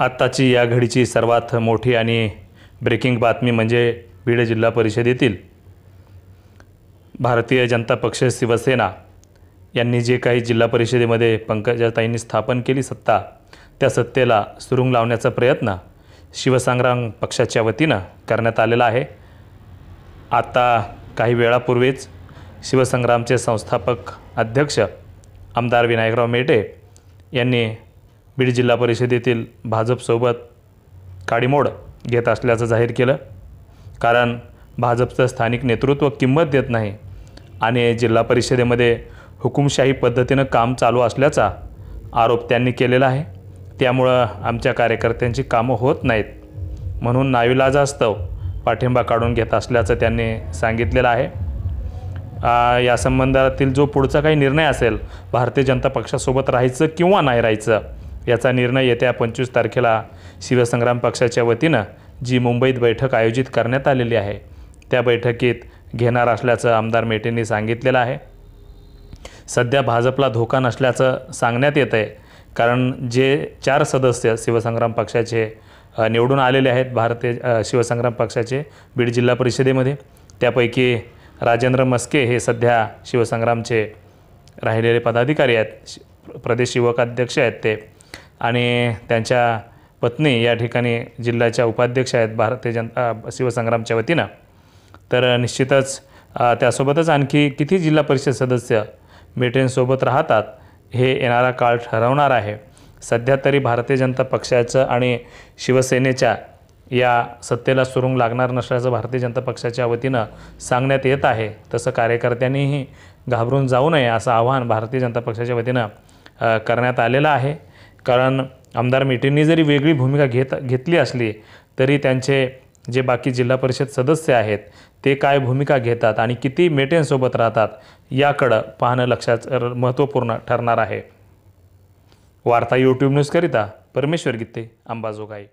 आत्ताची या घडीची सर्वात मोठी आणि ब्रेकिंग बातमी म्हणजे बीड जिल्हा परिषदेतील भारतीय जनता पक्ष शिवसेना यांनी जे काही जिल्हा परिषदेमध्ये पंकजाताईंनी स्थापन केली सत्ता त्या सत्तेला सुरुंग लावण्याचा प्रयत्न शिवसंग्राम पक्षाच्या वतीनं करण्यात आलेला आहे. आता काही वेळापूर्वीच शिवसंग्रामचे संस्थापक अध्यक्ष आमदार विनायकराव मेटे यांनी बीड जिल्हा परिषदेतील भाजपसोबत काडीमोड घेत असल्याचं जाहीर केलं. कारण भाजपचं स्थानिक नेतृत्व किंमत देत नाही आणि जिल्हा परिषदेमध्ये हुकुमशाही पद्धतीनं काम चालू असल्याचा आरोप त्यांनी केलेला आहे. त्यामुळं आमच्या कार्यकर्त्यांची कामं होत नाहीत. म्हणून नाविलाजास्तव पाठिंबा काढून घेत असल्याचं त्यांनी सांगितलेलं आहे. या संबंधातील जो पुढचा काही निर्णय असेल भारतीय जनता पक्षासोबत राहायचं किंवा नाही राहायचं याचा निर्णय येत्या पंचवीस तारखेला शिवसंग्राम पक्षाच्या वतीनं जी मुंबईत बैठक आयोजित करण्यात आलेली आहे त्या बैठकीत घेणार असल्याचं आमदार मेटेंनी सांगितलेलं आहे. सध्या भाजपला धोका नसल्याचं सांगण्यात येत आहे कारण जे चार सदस्य शिवसंग्राम पक्षाचे निवडून आलेले आहेत भारतीय शिवसंग्राम पक्षाचे बीड जिल्हा परिषदेमध्ये. त्यापैकी राजेंद्र मस्के हे सध्या शिवसंग्रामचे राहिलेले पदाधिकारी आहेत शि- प्रदेश युवक अध्यक्ष आहेत ते. आणि त्यांच्या पत्नी या ठिकाणी जिल्ह्याच्या उपाध्यक्ष आहेत भारतीय जनता शिवसंग्रामच्या वतीनं. तर निश्चितच त्यासोबतच आणखी किती जिल्हा परिषद सदस्य मेटेंसोबत राहतात हे येणारा काळ ठरवणार आहे. सध्या तरी भारतीय जनता पक्षाचं आणि शिवसेनेच्या या सत्तेला सुरुंग लागणार नसल्याचं भारतीय जनता पक्षाच्या वतीनं सांगण्यात येत आहे. तसं कार्यकर्त्यांनीही घाबरून जाऊ नये असं आवाहन भारतीय जनता पक्षाच्या वतीनं करण्यात आलेलं आहे. कारण आमदार मेटेंनी जरी वेगळी भूमिका घेत घेतली असली तरी त्यांचे जे बाकी जिल्हा परिषद सदस्य आहेत ते काय भूमिका घेतात आणि किती मेटेंसोबत राहतात याकडं पाहणं लक्षात महत्त्वपूर्ण ठरणार आहे. वार्ता यूट्यूब न्यूजकरिता परमेश्वर गीते अंबाजोगाई.